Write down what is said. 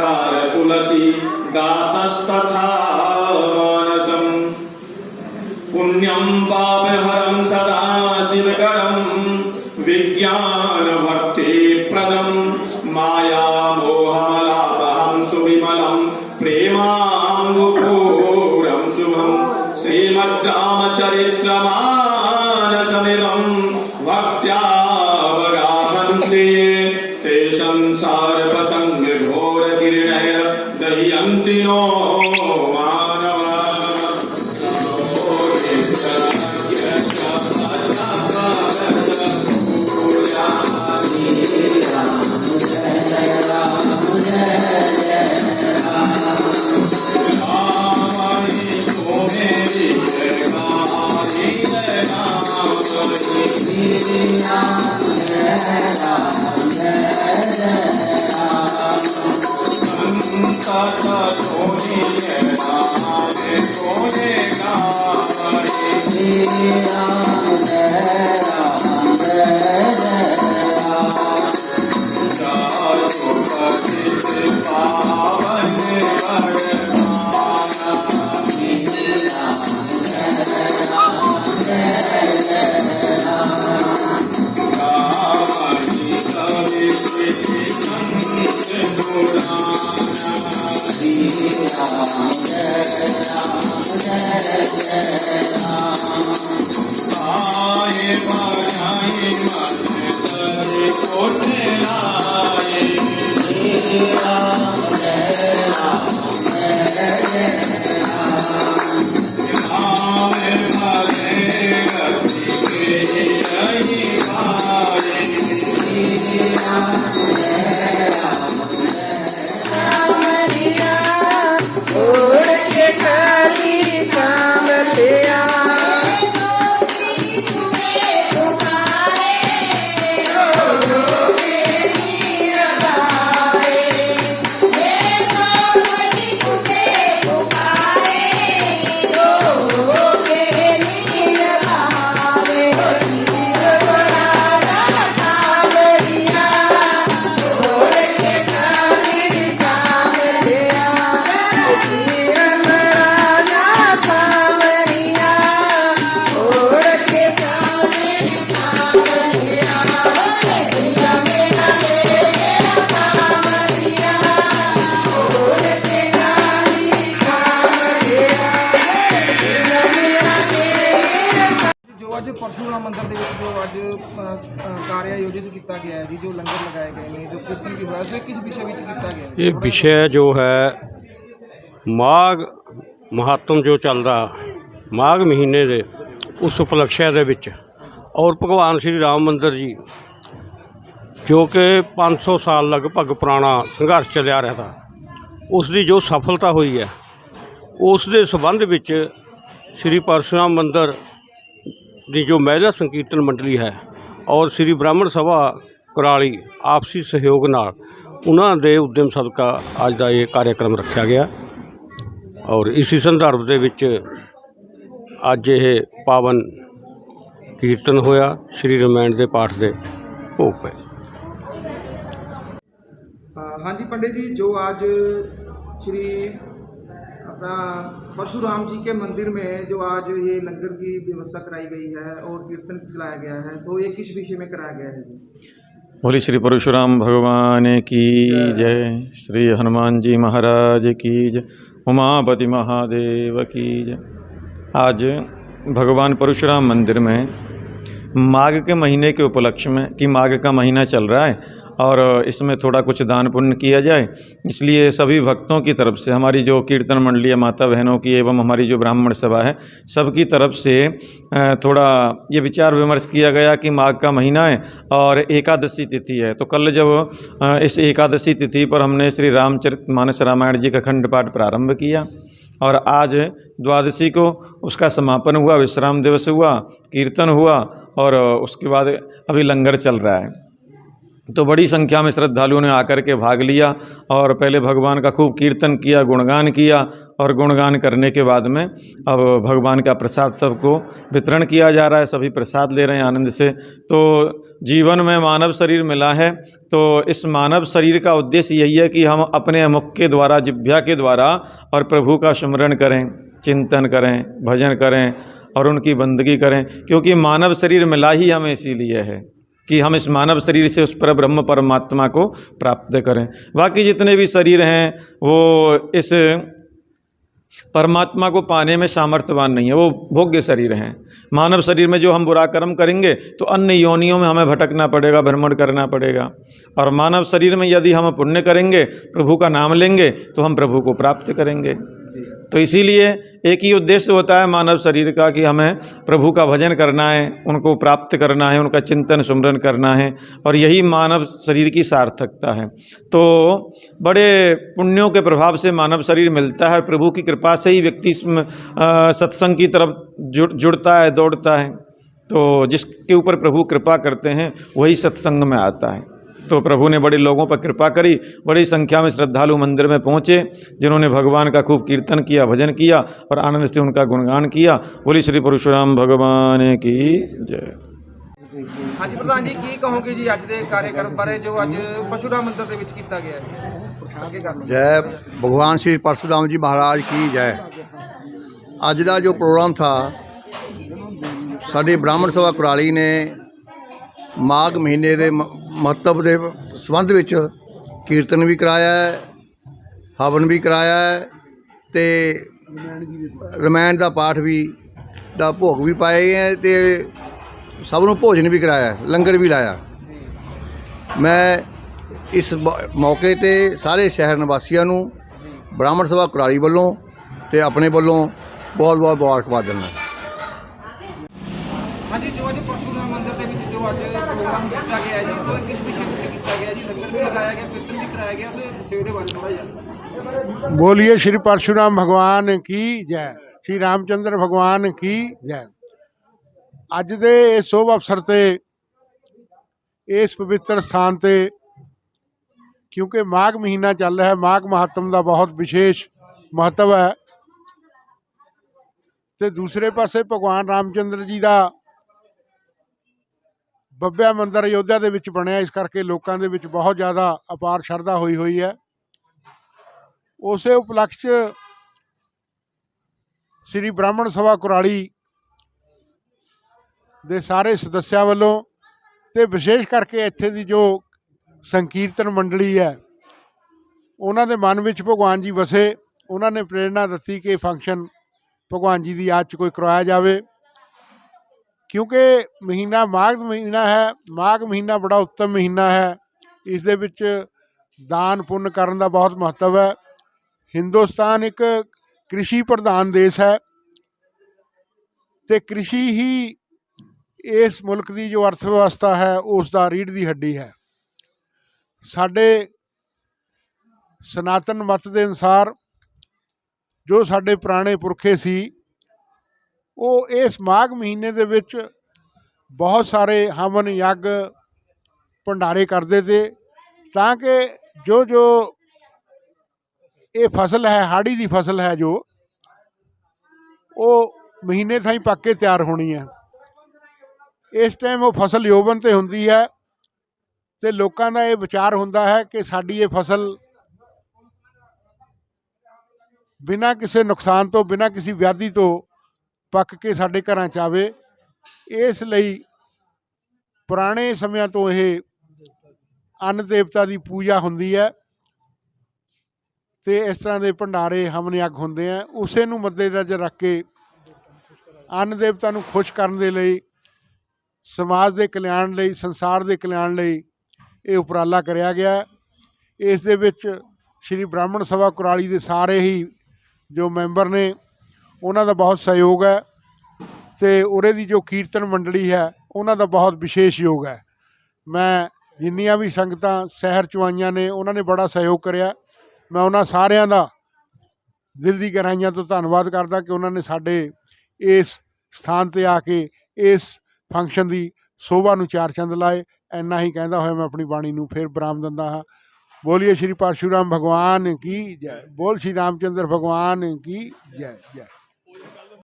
सकार तुलसी दासस्तथा मानसम् पुण्यं पापहरं सदा शिवकरं विज्ञानभक्तिप्रदं मायामोहमलापहं सुविमलं प्रेमाङ्गुपूरं शुभं श्रीमद्रामचरित्रमानसमिदं भक्त्यावगाहन्ते ते संसारपतङ्गघोरकिरणैर्दह्यन्ति नो Yeah. Hare Hare ਜੋ ਮੰਦਿਰ ਦੇ ਵਿੱਚ ਜੋ ਅੱਜ ਅ, ਅ, ਕਾਰਜ ਆਯੋਜਿਤ ਕੀਤਾ ਗਿਆ ਹੈ ਜੀ ਜੋ ਲੰਗਰ ਲਗਾਏ ਗਏ ਨੇ ਜੋ ਕੀਰਤਨ ਕੀ ਹੋਇਆ ਸੋ ਇਹ ਕਿਸ ਵਿਸ਼ੇ ਵਿੱਚ ਕੀਤਾ ਗਿਆ ਹੈ? ਇਹ ਵਿਸ਼ੇ ਜੋ ਹੈ ਮਾਘ ਮਹਾਤਮ ਜੋ ਚੱਲਦਾ ਮਾਘ ਮਹੀਨੇ ਦੇ ਉਸ ਉਪਲਕਸ਼ਿਆ ਦੇ ਵਿੱਚ ਔਰ ਭਗਵਾਨ ਸ਼੍ਰੀ ਰਾਮ ਮੰਦਰ ਜੀ ਜੋ ਕਿ 500 ਸਾਲ ਲਗਭਗ ਪੁਰਾਣਾ ਸੰਘਰਸ਼ ਚੱਲਿਆ ਰਿਹਾ ਤਾ ਉਸ ਦੀ ਜੋ ਸਫਲਤਾ ਹੋਈ ਹੈ ਉਸ ਦੇ ਸੰਬੰਧ ਵਿੱਚ ਸ਼੍ਰੀ ਪਰਸ਼ੁਰਾਮ ਮੰਦਰ ਦੀ ਜੋ ਮਹਿਲਾ ਸੰਕੀਰਤਨ ਮੰਡਲੀ ਹੈ ਔਰ ਸ੍ਰੀ ਬ੍ਰਾਹਮਣ ਸਭਾ ਕੁਰਾਲੀ ਆਪਸੀ ਸਹਿਯੋਗ ਨਾਲ ਉਹਨਾਂ ਦੇ ਉਦਮ ਸਦਕਾ ਅੱਜ ਦਾ ਇਹ ਕਾਰਜਕ੍ਰਮ ਰੱਖਿਆ ਗਿਆ। ਔਰ ਇਸੇ ਸੰਦਰਭ ਦੇ ਵਿੱਚ ਅੱਜ ਇਹ ਪਾਵਨ ਕੀਰਤਨ ਹੋਇਆ, ਸ੍ਰੀ ਰਮਾਇਣ ਦੇ ਪਾਠ ਦੇ ਭੋਗ ਪਏ। ਹਾਂਜੀ ਪੰਡਿਤ ਜੀ, ਜੋ ਅੱਜ ਸ੍ਰੀ अपना परशुराम जी के मंदिर में जो आज ये लंगर की व्यवस्था कराई गई है और कीर्तन चलाया गया है। सो ये किस विषय में कराया गया है बोली श्री परशुराम भगवान की जय। श्री हनुमान जी महाराज की जय। उमापति महादेव की जय। आज भगवान परशुराम मंदिर में माघ के महीने के उपलक्ष्य में कि माघ का महीना चल रहा है और इसमें थोड़ा कुछ दान पुण्य किया जाए। इसलिए सभी भक्तों की तरफ़ से, हमारी जो कीर्तन मंडली माता बहनों की एवं हमारी जो ब्राह्मण सभा है, सबकी तरफ़ से थोड़ा ये विचार विमर्श किया गया कि माघ का महीना है और एकादशी तिथि है। तो कल जब इस एकादशी तिथि पर हमने श्री रामचरित मानस रामायण जी का खंड पाठ प्रारंभ किया और आज द्वादशी को उसका समापन हुआ, विश्राम दिवस हुआ, कीर्तन हुआ और उसके बाद अभी लंगर चल रहा है। तो बड़ी संख्या में श्रद्धालुओं ने आकर के भाग लिया और पहले भगवान का खूब कीर्तन किया, गुणगान किया और गुणगान करने के बाद में अब भगवान का प्रसाद सबको वितरण किया जा रहा है, सभी प्रसाद ले रहे हैं आनंद से। तो जीवन में मानव शरीर मिला है तो इस मानव शरीर का उद्देश्य यही है कि हम अपने मुख के द्वारा, जिभ्या के द्वारा और प्रभु का स्मरण करें, चिंतन करें, भजन करें और उनकी बंदगी करें, क्योंकि मानव शरीर मिला ही हमें इसीलिए है। कि हम इस मानव शरीर से उस पर ब्रह्म परमात्मा को प्राप्त करें। बाकी जितने भी शरीर हैं, वो इस परमात्मा को पाने में सामर्थ्यवान नहीं है। वो भोग्य शरीर हैं। मानव शरीर में जो हम बुरा कर्म करेंगे तो अन्य योनियों में हमें भटकना पड़ेगा, भ्रमण करना पड़ेगा। और मानव शरीर में यदि हम पुण्य करेंगे, प्रभु का नाम लेंगे तो हम प्रभु को प्राप्त करेंगे। तो इसीलिए एक ही उद्देश्य होता है मानव शरीर का कि हमें प्रभु का भजन करना है, उनको प्राप्त करना है, उनका चिंतन सुमरन करना है और यही मानव शरीर की सार्थकता है। तो बड़े पुण्यों के प्रभाव से मानव शरीर मिलता है और प्रभु की कृपा से ही व्यक्ति सत्संग की तरफ़ जुड़, जुड़ता है, दौड़ता है। तो जिसके ऊपर प्रभु कृपा करते हैं, वही सत्संग में आता है। तो प्रभु ने बड़े लोगों पर कृपा करी बड़ी संख्या में श्रद्धालु मंदिर में पहुँचे जिन्होंने भगवान का खूब कीर्तन किया भजन किया और आनंद से उनका गुणगान किया बोली श्री परशुराम भगवान की जय ਹਾਂਜੀ ਪ੍ਰਧਾਨ ਜੀ ਕੀ ਕਹੋਗੇ ਜੀ ਅੱਜ ਦੇ ਕਾਰਜਕ੍ਰਮ ਬਾਰੇ ਜੋ ਅੱਜ ਪਸ਼ੂਰਾਮ ਮੰਦਿਰ ਦੇ ਵਿੱਚ ਕੀਤਾ ਗਿਆ ਹੈ ਅੱਗੇ ਕਰ ਲਓ ਜੈ ਭਗਵਾਨ श्री परशुराम जी महाराज की जय ਅੱਜ ਦਾ ਜੋ ਪ੍ਰੋਗਰਾਮ ਥਾ ਸਾਡੇ ਬ੍ਰਾਹਮਣ ਸਭਾ ਕੁਰਾਲੀ ਨੇ ਮਾਘ ਮਹੀਨੇ ਦੇ ਮ- ਮਹੱਤਵ ਦੇ ਸੰਬੰਧ ਵਿੱਚ ਕੀਰਤਨ ਵੀ ਕਰਾਇਆ ਹੈ, ਹਵਨ ਵੀ ਕਰਾਇਆ ਹੈ ਤੇ ਰਮਾਇਣ ਦਾ ਪਾਠ ਵੀ, ਦਾ ਭੋਗ ਵੀ ਪਾਏ ਹੈ ਤੇ ਸਭ ਨੂੰ ਭੋਜਨ ਵੀ ਕਰਾਇਆ ਲੰਗਰ ਵੀ ਲਾਇਆ। ਮੈਂ ਇਸ ਮੌਕੇ ਤੇ ਸਾਰੇ ਸ਼ਹਿਰ ਨਿਵਾਸੀਆਂ ਨੂੰ, ਬ੍ਰਾਹਮਣ ਸਭਾ ਕੁਰਾਲੀ ਵੱਲੋਂ ਤੇ ਆਪਣੇ ਵੱਲੋਂ ਬਹੁਤ ਬਹੁਤ ਮੁਬਾਰਕਬਾਦ ਦਿੰਦਾ ਹਾਂਜੀ, ਜੋ ਅੱਜ ਪਰਸ਼ੂਰਾਮ ਮੰਦਿਰ ਜੋ ਅੱਜ ਪ੍ਰੋਗਰਾਮ ਕੀਤਾ ਗਿਆ ਜੀ ਸੋ ਕਿਸ ਵਿਸ਼ੇ ਵਿੱਚ ਕੀਤਾ ਗਿਆ ਜੀ? ਲੰਗਰ ਵੀ ਲਗਾਇਆ ਗਿਆ, ਕੀਰਤਨ ਵੀ ਕਰਾਇਆ ਗਿਆ ਤੇ ਸੇਵਾ ਦੇ ਬਾਰੇ ਥੋੜਾ ਜਿਹਾ। ਬੋਲਿਏ ਸ਼੍ਰੀ ਪਰਸ਼ੂਰਾਮ ਭਗਵਾਨ ਕੀ ਜੈ? ਸ਼੍ਰੀ ਰਾਮਚੰਦਰ ਭਗਵਾਨ ਕੀ ਜੈ? ਅੱਜ ਦੇ ਇਸ ਸ਼ੋਭ ਅਵਸਰ ਤੇ, ਇਸ ਪਵਿੱਤਰ ਸਥਾਨ ਤੇ, ਕਿਉਂਕਿ ਮਾਘ ਮਹੀਨਾ ਚੱਲ ਰਿਹਾ ਹੈ, ਮਾਘ ਮਹਾਤਮ ਦਾ ਬਹੁਤ ਵਿਸ਼ੇਸ਼ ਮਹੱਤਵ ਹੈ। ਤੇ ਦੂਸਰੇ ਪਾਸੇ ਭਗਵਾਨ ਰਾਮਚੰਦਰ ਜੀ ਦਾ ਬੱਬਿਆ ਮੰਦਿਰ ਅਯੋਧਿਆ ਦੇ ਵਿੱਚ ਬਣਿਆ, ਇਸ ਕਰਕੇ ਲੋਕਾਂ ਦੇ ਵਿੱਚ ਬਹੁਤ ਜ਼ਿਆਦਾ ਅਪਾਰ ਸ਼ਰਧਾ ਹੋਈ ਹੋਈ ਹੈ। ਉਸੇ ਉਪਲਕਸ਼ 'ਚ ਸ੍ਰੀ ਬ੍ਰਾਹਮਣ ਸਭਾ ਕੁਰਾਲੀ ਦੇ ਸਾਰੇ ਸਦੱਸਿਆਂ ਵੱਲੋਂ ਤੇ ਵਿਸ਼ੇਸ਼ ਕਰਕੇ ਇੱਥੇ ਦੀ ਜੋ ਸੰਕੀਰਤਨ ਮੰਡਲੀ ਹੈ, ਉਹਨਾਂ ਦੇ ਮਨ ਵਿੱਚ ਭਗਵਾਨ ਜੀ ਵਸੇ, ਉਹਨਾਂ ਨੇ ਪ੍ਰੇਰਣਾ ਦਿੱਤੀ ਕਿ ਫੰਕਸ਼ਨ ਭਗਵਾਨ ਜੀ ਦੀ ਯਾਦ 'ਚ ਕੋਈ ਕਰਵਾਇਆ ਜਾਵੇ। ਕਿਉਂਕਿ ਮਹੀਨਾ ਮਾਘ ਮਹੀਨਾ ਹੈ, ਮਾਘ ਮਹੀਨਾ ਬੜਾ ਉੱਤਮ ਮਹੀਨਾ ਹੈ। ਇਸ ਦੇ ਵਿੱਚ ਦਾਨ ਪੁੰਨ ਕਰਨ ਦਾ ਬਹੁਤ ਮਹੱਤਵ ਹੈ। ਹਿੰਦੁਸਤਾਨ ਇੱਕ ਕ੍ਰਿਸ਼ੀ ਪ੍ਰਧਾਨ ਦੇਸ਼ ਹੈ ਤੇ ਕ੍ਰਿਸ਼ੀ ਹੀ ਇਸ ਮੁਲਕ ਦੀ ਜੋ ਅਰਥ ਵਿਵਸਥਾ ਹੈ, ਉਸ ਦਾ ਰੀੜ੍ਹ ਦੀ ਹੱਡੀ ਹੈ। ਸਾਡੇ ਸਨਾਤਨ ਮਤ ਦੇ ਅਨੁਸਾਰ ਜੋ ਸਾਡੇ ਪੁਰਾਣੇ ਪੁਰਖੇ ਸੀ ਉਹ ਇਸ ਮਾਘ ਮਹੀਨੇ ਦੇ ਵਿੱਚ ਬਹੁਤ ਸਾਰੇ ਹਵਨ ਯੱਗ ਭੰਡਾਰੇ ਕਰਦੇ ਤੇ ਤਾਂ ਕਿ ਜੋ ਜੋ ਇਹ ਫਸਲ ਹੈ, ਹਾੜੀ ਦੀ ਫਸਲ ਹੈ ਜੋ, ਉਹ ਮਹੀਨੇ ਥਾਈ ਪੱਕ ਕੇ ਤਿਆਰ ਹੋਣੀ ਹੈ। ਇਸ ਟਾਈਮ ਉਹ ਫਸਲ ਯੋਵਨ ਤੇ ਹੁੰਦੀ ਹੈ ਤੇ ਲੋਕਾਂ ਦਾ ਇਹ ਵਿਚਾਰ ਹੁੰਦਾ ਹੈ ਕਿ ਸਾਡੀ ਇਹ ਫਸਲ ਬਿਨਾਂ ਕਿਸੇ ਨੁਕਸਾਨ ਤੋਂ, ਬਿਨਾਂ ਕਿਸੇ ਵਿਆਧੀ ਤੋਂ ਪੱਕ ਕੇ ਸਾਡੇ ਘਰਾਂ ਚ ਆਵੇ, ਇਸ ਲਈ ਪੁਰਾਣੇ ਸਮਿਆਂ ਤੋਂ ਇਹ ਅੰਨ ਦੇਵਤਾ ਦੀ ਪੂਜਾ ਹੁੰਦੀ ਹੈ ਤੇ ਇਸ ਤਰ੍ਹਾਂ ਦੇ ਭੰਡਾਰੇ ਹਵਨ ਯੱਗ ਹੁੰਦੇ ਆ। ਉਸੇ ਨੂੰ ਮੱਦੇਨਜ਼ਰ ਰੱਖ ਕੇ ਅੰਨ ਦੇਵਤਾ ਨੂੰ ਖੁਸ਼ ਕਰਨ ਦੇ ਲਈ, ਸਮਾਜ ਦੇ ਕਲਿਆਣ ਲਈ, ਸੰਸਾਰ ਦੇ ਕਲਿਆਣ ਲਈ ਇਹ ਉਪਰਾਲਾ ਕਰਿਆ ਗਿਆ। ਇਸ ਦੇ ਵਿੱਚ ਸ਼੍ਰੀ ਬ੍ਰਾਹਮਣ ਸਭਾ ਕੁਰਾਲੀ ਦੇ ਸਾਰੇ ਹੀ ਜੋ ਮੈਂਬਰ ਨੇ ਉਹਨਾਂ ਦਾ ਬਹੁਤ ਸਹਿਯੋਗ ਹੈ ਤੇ ਉਰੇ ਦੀ ਜੋ ਕੀਰਤਨ ਮੰਡਲੀ ਹੈ, ਉਹਨਾਂ ਦਾ ਬਹੁਤ ਵਿਸ਼ੇਸ਼ ਯੋਗ ਹੈ। ਮੈਂ ਜਿੰਨੀਆਂ ਵੀ ਸੰਗਤਾਂ ਸ਼ਹਿਰ ਚੋਂ ਆਈਆਂ ਨੇ, ਉਹਨਾਂ ਨੇ ਬੜਾ ਸਹਿਯੋਗ ਕਰਿਆ। ਮੈਂ ਉਹਨਾਂ ਸਾਰਿਆਂ ਦਾ ਦਿਲ ਦੀ ਗਹਿਰਾਈਆਂ ਤੋਂ ਧੰਨਵਾਦ ਕਰਦਾ ਕਿ ਉਹਨਾਂ ਨੇ ਸਾਡੇ ਇਸ ਸਥਾਨ ਤੇ ਆ ਕੇ ਇਸ ਫੰਕਸ਼ਨ ਦੀ ਸੋਭਾ ਨੂੰ ਚਾਰ ਚੰਦ ਲਾਏ। ਇੰਨਾ ਹੀ ਕਹਿੰਦਾ ਹੋਇਆ ਮੈਂ ਆਪਣੀ ਬਾਣੀ ਨੂੰ ਫਿਰ ਬਰਾਮ ਦਿੰਦਾ ਹਾਂ। ਬੋਲੀਏ ਸ਼੍ਰੀ ਪਰਸ਼ੂਰਾਮ ਭਗਵਾਨ ਕੀ ਜੈ, ਬੋਲ ਸ਼੍ਰੀ ਰਾਮਚੰਦਰ ਭਗਵਾਨ ਕੀ ਜੈ ਜੈ।